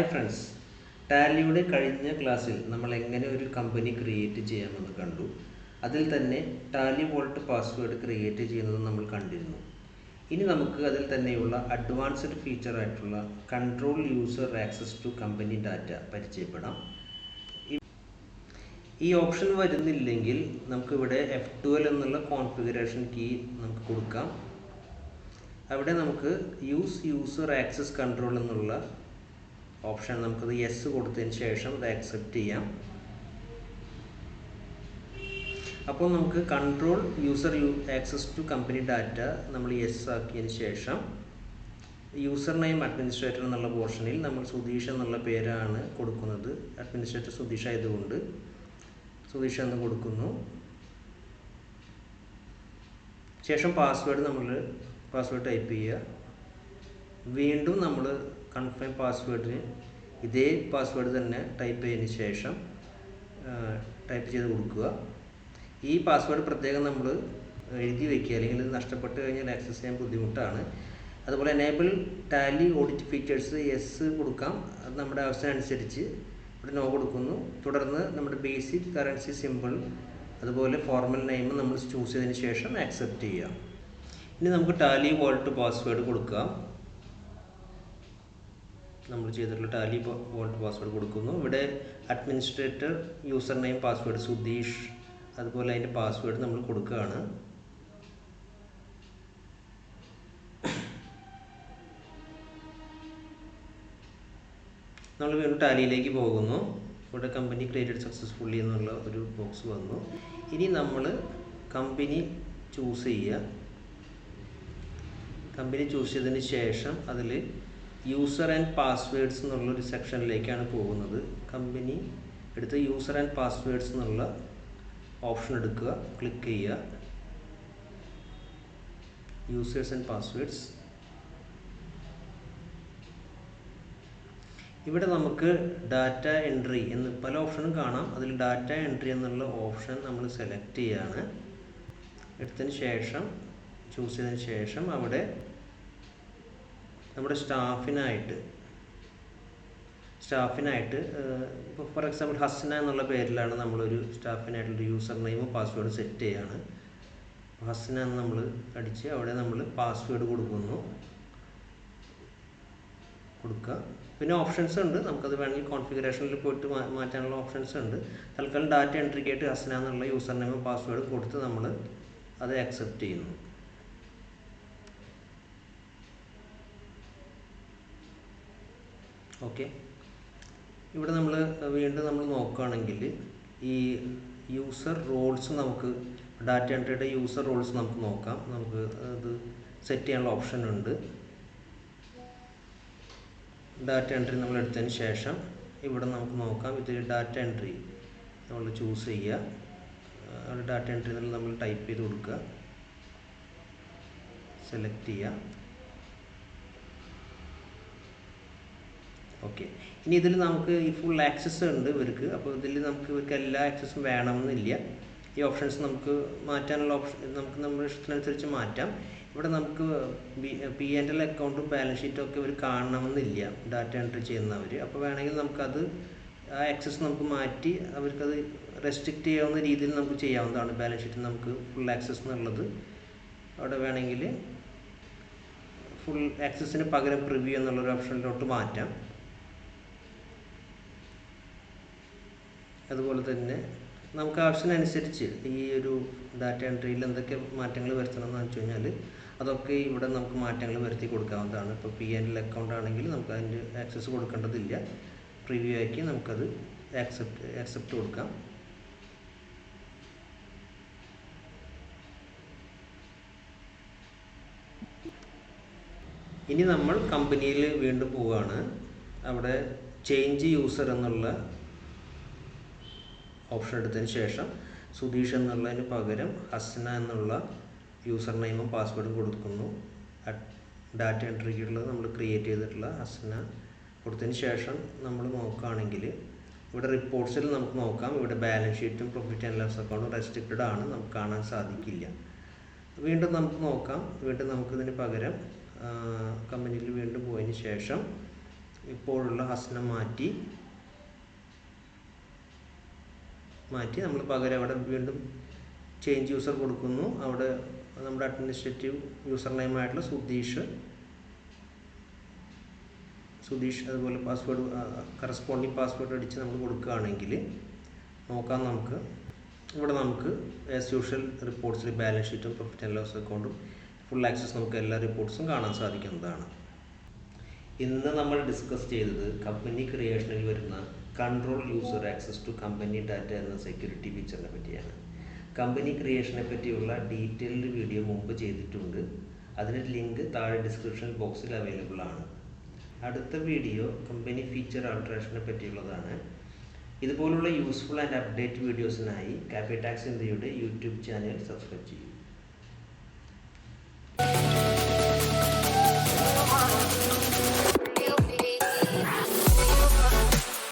Hi friends ടാലിയുടെ കഴിഞ്ഞ ക്ലാസ്സിൽ നമ്മൾ എങ്ങനെ ഒരു കമ്പനി ക്രിയേറ്റ് ചെയ്യാമെന്ന് കണ്ടു. അതിൽ തന്നെ ടാലി വോൾട്ട് പാസ്വേഡ് ക്രിയേറ്റ് ചെയ്യുന്നത് നമ്മൾ കണ്ടിരുന്നു. ഇനി നമുക്ക് അതിൽ തന്നെയുള്ള അഡ്വാൻസ്ഡ് ഫീച്ചർ ആയിട്ടുള്ള control user access to company data പരിചയപ്പെടാം. ഈ- ഓപ്ഷൻ വരുന്നില്ലെങ്കിൽ നമുക്കിവിടെ എഫ് ട്വൽവ് എന്നുള്ള കോൺഫിഗറേഷൻ കീ നമുക്ക് കൊടുക്കാം. അവിടെ നമുക്ക് യൂസ് യൂസർ ആക്സസ് കൺട്രോൾ എന്നുള്ള ഓപ്ഷൻ നമുക്കത് യെസ് കൊടുത്തതിന് ശേഷം അത് അക്സെപ്റ്റ് ചെയ്യാം. അപ്പോൾ നമുക്ക് control user access to company data നമ്മൾ യെസ് ആക്കിയതിന് ശേഷം യൂസർ നെയിം അഡ്മിനിസ്ട്രേറ്റർ എന്നുള്ള പോർഷനിൽ നമ്മൾ സുധീഷ് എന്നുള്ള പേരാണ് കൊടുക്കുന്നത്. അഡ്മിനിസ്ട്രേറ്റർ സുധീഷ് ആയതുകൊണ്ട് സുധീഷ് എന്ന് കൊടുക്കുന്നു. ശേഷം പാസ്വേഡ് നമ്മൾ പാസ്വേഡ് ടൈപ്പ് ചെയ്യുക. വീണ്ടും നമ്മൾ കൺഫേം പാസ്വേഡിന് ഇതേ പാസ്വേഡ് തന്നെ ടൈപ്പ് ചെയ്തതിന് ശേഷം ടൈപ്പ് ചെയ്ത് കൊടുക്കുക. ഈ പാസ്വേഡ് പ്രത്യേകം നമ്മൾ എഴുതി വയ്ക്കുക അല്ലെങ്കിൽ നഷ്ടപ്പെട്ട് കഴിഞ്ഞാൽ ആക്സസ് ചെയ്യാൻ ബുദ്ധിമുട്ടാണ്. അതുപോലെ enable Tally audit features yes കൊടുക്കാം. അത് നമ്മുടെ ആവശ്യത്തിനനുസരിച്ച് ഇവിടെ നോ കൊടുക്കുന്നു. തുടർന്ന് നമ്മുടെ ബേസിക് കറൻസി സിമ്പിൾ അതുപോലെ ഫോർമൽ നെയിം നമ്മൾ ചൂസ് ചെയ്തതിന് ശേഷം ആക്സെപ്റ്റ് ചെയ്യാം. ഇനി നമുക്ക് ടാലി വോൾട്ട് പാസ്വേഡ് കൊടുക്കാം. നമ്മൾ ചെയ്തിട്ടുള്ള ടാലി വോൾട്ട് പാസ്വേഡ് കൊടുക്കുന്നു. ഇവിടെ administrator user name password Sudheesh അതുപോലെ അതിന്റെ പാസ്വേഡ് നമ്മൾ കൊടുക്കുകയാണ്. നമ്മൾ വീണ്ടും ടാലിയിലേക്ക് പോകുന്നു. ഇവിടെ കമ്പനി ക്രിയേറ്റഡ് സക്സസ്ഫുള്ളി എന്നുള്ള ഒരു ബോക്സ് വന്നു. ഇനി നമ്മൾ കമ്പനി ചൂസ് ചെയ്യുക. കമ്പനി ചൂസ് ചെയ്തതിന് ശേഷം അതിൽ യൂസർ ആൻഡ് പാസ്വേഡ്സ് എന്നുള്ളൊരു സെക്ഷനിലേക്കാണ് പോകുന്നത്. കമ്പനി എടുത്ത് യൂസർ ആൻഡ് പാസ്വേഡ്സ് എന്നുള്ള ഓപ്ഷൻ എടുക്കുക. ക്ലിക്ക് ചെയ്യുക. യൂസേഴ്സ് ആൻഡ് പാസ്വേഡ്സ് ഇവിടെ നമുക്ക് ഡാറ്റ എൻട്രി എന്ന് പല ഓപ്ഷനും കാണാം. അതിൽ ഡാറ്റ എൻട്രി എന്നുള്ള ഓപ്ഷൻ നമ്മൾ സെലക്ട് ചെയ്യാണ്. എടുത്തതിന് ശേഷം ചൂസ് ചെയ്തതിന് ശേഷം അവിടെ നമ്മുടെ സ്റ്റാഫിനായിട്ട് സ്റ്റാഫിനായിട്ട് ഇപ്പോൾ ഫോർ എക്സാമ്പിൾ ഹസ്ന എന്നുള്ള പേരിലാണ് നമ്മളൊരു സ്റ്റാഫിനായിട്ടുള്ള യൂസർ നെയിമും പാസ്വേഡും സെറ്റ് ചെയ്യാണ്. ഹസ്ന എന്ന് നമ്മൾ അടിച്ച് അവിടെ നമ്മൾ പാസ്വേഡ് കൊടുക്കുന്നു. കൊടുക്കുക. പിന്നെ ഓപ്ഷൻസ് ഉണ്ട്. നമുക്കത് വേണമെങ്കിൽ കോൺഫിഗറേഷനിൽ പോയിട്ട് മാറ്റാനുള്ള ഓപ്ഷൻസ് ഉണ്ട്. തൽക്കാലം ഡാറ്റ എൻട്രിക്കായിട്ട് ഹസ്ന എന്നുള്ള യൂസർ നെയിമും പാസ്വേഡും കൊടുത്ത് നമ്മൾ അത് അക്സെപ്റ്റ് ചെയ്യുന്നു. ഓക്കെ. ഇവിടെ നമ്മൾ വീണ്ടും നമ്മൾ നോക്കുകയാണെങ്കിൽ ഈ യൂസർ റോൾസ് നമുക്ക് ഡാറ്റ എൻട്രിയുടെ യൂസർ റോൾസ് നമുക്ക് നോക്കാം. നമുക്ക് അത് സെറ്റ് ചെയ്യാനുള്ള ഓപ്ഷൻ ഉണ്ട്. ഡാറ്റ എൻട്രി നമ്മൾ എടുത്തതിന് ശേഷം ഇവിടെ നമുക്ക് നോക്കാം. ഇതിൽ ഡാറ്റ എൻട്രി നമ്മൾ ചൂസ് ചെയ്യുക. അവിടെ ഡാറ്റ എൻട്രി നമ്മൾ ടൈപ്പ് ചെയ്ത് കൊടുക്കുക. സെലക്ട് ചെയ്യുക. ഓക്കെ ഇനി ഇതിൽ നമുക്ക് ഈ ഫുൾ ആക്സസ് ഉണ്ട് ഇവർക്ക്. അപ്പോൾ ഇതിൽ നമുക്ക് ഇവർക്ക് എല്ലാ ആക്സസും വേണമെന്നില്ല. ഈ ഓപ്ഷൻസ് നമുക്ക് മാറ്റാനുള്ള ഓപ്ഷൻ നമുക്ക് നമ്മുടെ ഇഷ്ടത്തിനനുസരിച്ച് മാറ്റാം. ഇവിടെ നമുക്ക് പി ആൻഡ് എൽ അക്കൗണ്ടും ബാലൻസ് ഷീറ്റും ഒക്കെ ഇവർ കാണണമെന്നില്ല. ഡാറ്റ എൻട്രി ചെയ്യുന്നവർ അപ്പോൾ വേണമെങ്കിൽ നമുക്കത് ആ ആക്സസ് നമുക്ക് മാറ്റി അവർക്കത് റെസ്ട്രിക്റ്റ് ചെയ്യാവുന്ന രീതിയിൽ നമുക്ക് ചെയ്യാവുന്നതാണ് ബാലൻസ് ഷീറ്റ് നമുക്ക് ഫുൾ ആക്സസ് എന്നുള്ളത്. അവിടെ വേണമെങ്കിൽ ഫുൾ ആക്സസിന് പകരം പ്രിവ്യൂ എന്നുള്ളൊരു ഓപ്ഷനിലോട്ട് മാറ്റാം. അതുപോലെ തന്നെ നമുക്ക് ആവശ്യത്തിനനുസരിച്ച് ഈ ഒരു ഡാറ്റ എൻട്രിയിൽ എന്തൊക്കെ മാറ്റങ്ങൾ വരുത്തണം എന്ന് വെച്ച് കഴിഞ്ഞാൽ അതൊക്കെ ഇവിടെ നമുക്ക് മാറ്റങ്ങൾ വരുത്തി കൊടുക്കാവുന്നതാണ്. ഇപ്പോൾ പി എൻ എൽ അക്കൗണ്ട് ആണെങ്കിൽ നമുക്ക് അതിന്റെ ആക്സസ് കൊടുക്കേണ്ടതില്ല. പ്രിവ്യൂ ആക്കി നമുക്കത് ആക്സെപ്റ്റ് ആക്സെപ്റ്റ് കൊടുക്കാം. ഇനി നമ്മൾ കമ്പനിയിൽ വീണ്ടും പോവുകയാണ്. അവിടെ ചേഞ്ച് യൂസർ എന്നുള്ള ഓപ്ഷൻ എടുത്തതിന് ശേഷം സുധീഷ് എന്നുള്ളതിന് പകരം ഹസ്ന എന്നുള്ള യൂസർ നെയിമും പാസ്വേഡും കൊടുക്കുന്നു. ഡാറ്റ എൻട്രിക്കുള്ളത് നമ്മൾ ക്രിയേറ്റ് ചെയ്തിട്ടുള്ള ഹസ്ന കൊടുത്തതിന് ശേഷം നമ്മൾ നോക്കുകയാണെങ്കിൽ ഇവിടെ റിപ്പോർട്ട്സിൽ നമുക്ക് നോക്കാം. ഇവിടെ ബാലൻസ് ഷീറ്റും പ്രോഫിറ്റ് ആൻഡ് ലോസ് അക്കൗണ്ടും റെസ്ട്രിക്റ്റഡ് ആണ്. നമുക്ക് കാണാൻ സാധിക്കില്ല. വീണ്ടും നമുക്ക് നോക്കാം. വീണ്ടും നമുക്കിതിന് പകരം കമ്പനിയിൽ വീണ്ടും പോയതിന് ശേഷം ഇപ്പോഴുള്ള ഹസ്ന മാറ്റി മാറ്റി നമ്മൾ പകരം അവിടെ വീണ്ടും ചേഞ്ച് യൂസർ കൊടുക്കുന്നു. അവിടെ നമ്മുടെ അഡ്മിനിസ്ട്രേറ്റീവ് യൂസർ നെയിമായിട്ടുള്ള സുധീഷ് സുധീഷ് അതുപോലെ പാസ്വേഡ് കറസ്പോണ്ടിങ് പാസ്വേഡ് അടിച്ച് നമ്മൾ കൊടുക്കുകയാണെങ്കിൽ നോക്കാം നമുക്ക്. ഇവിടെ നമുക്ക് ആസ് യൂഷ്വൽ റിപ്പോർട്ട്സിൽ ബാലൻസ് ഷീറ്റും പ്രോഫിറ്റ് ആൻഡ് ലോസ് അക്കൗണ്ടും ഫുൾ ആക്സസ് നമുക്ക് എല്ലാ റിപ്പോർട്ട്സും കാണാൻ സാധിക്കുന്നതാണ്. ഇന്ന് നമ്മൾ ഡിസ്കസ് ചെയ്തത് കമ്പനി ക്രിയേഷനിൽ വരുന്ന control user access to company data എന്ന സെക്യൂരിറ്റി ഫീച്ചറിനെ പറ്റിയാണ്. കമ്പനി ക്രിയേഷനെ പറ്റിയുള്ള ഡീറ്റെയിൽഡ് വീഡിയോ മുമ്പ് ചെയ്തിട്ടുണ്ട്. അതിന്റെ ലിങ്ക് താഴെ ഡിസ്ക്രിപ്ഷൻ ബോക്സിൽ അവൈലബിൾ ആണ്. അടുത്ത വീഡിയോ കമ്പനി ഫീച്ചർ ആൾട്രേഷനെ പറ്റിയുള്ളതാണ്. ഇതുപോലുള്ള യൂസ്ഫുൾ ആൻഡ് അപ്ഡേറ്റ് വീഡിയോസിനായി കാപ്പിടാക്സ് ഇന്ത്യയുടെ യൂട്യൂബ് ചാനൽ സബ്സ്ക്രൈബ് ചെയ്യൂ.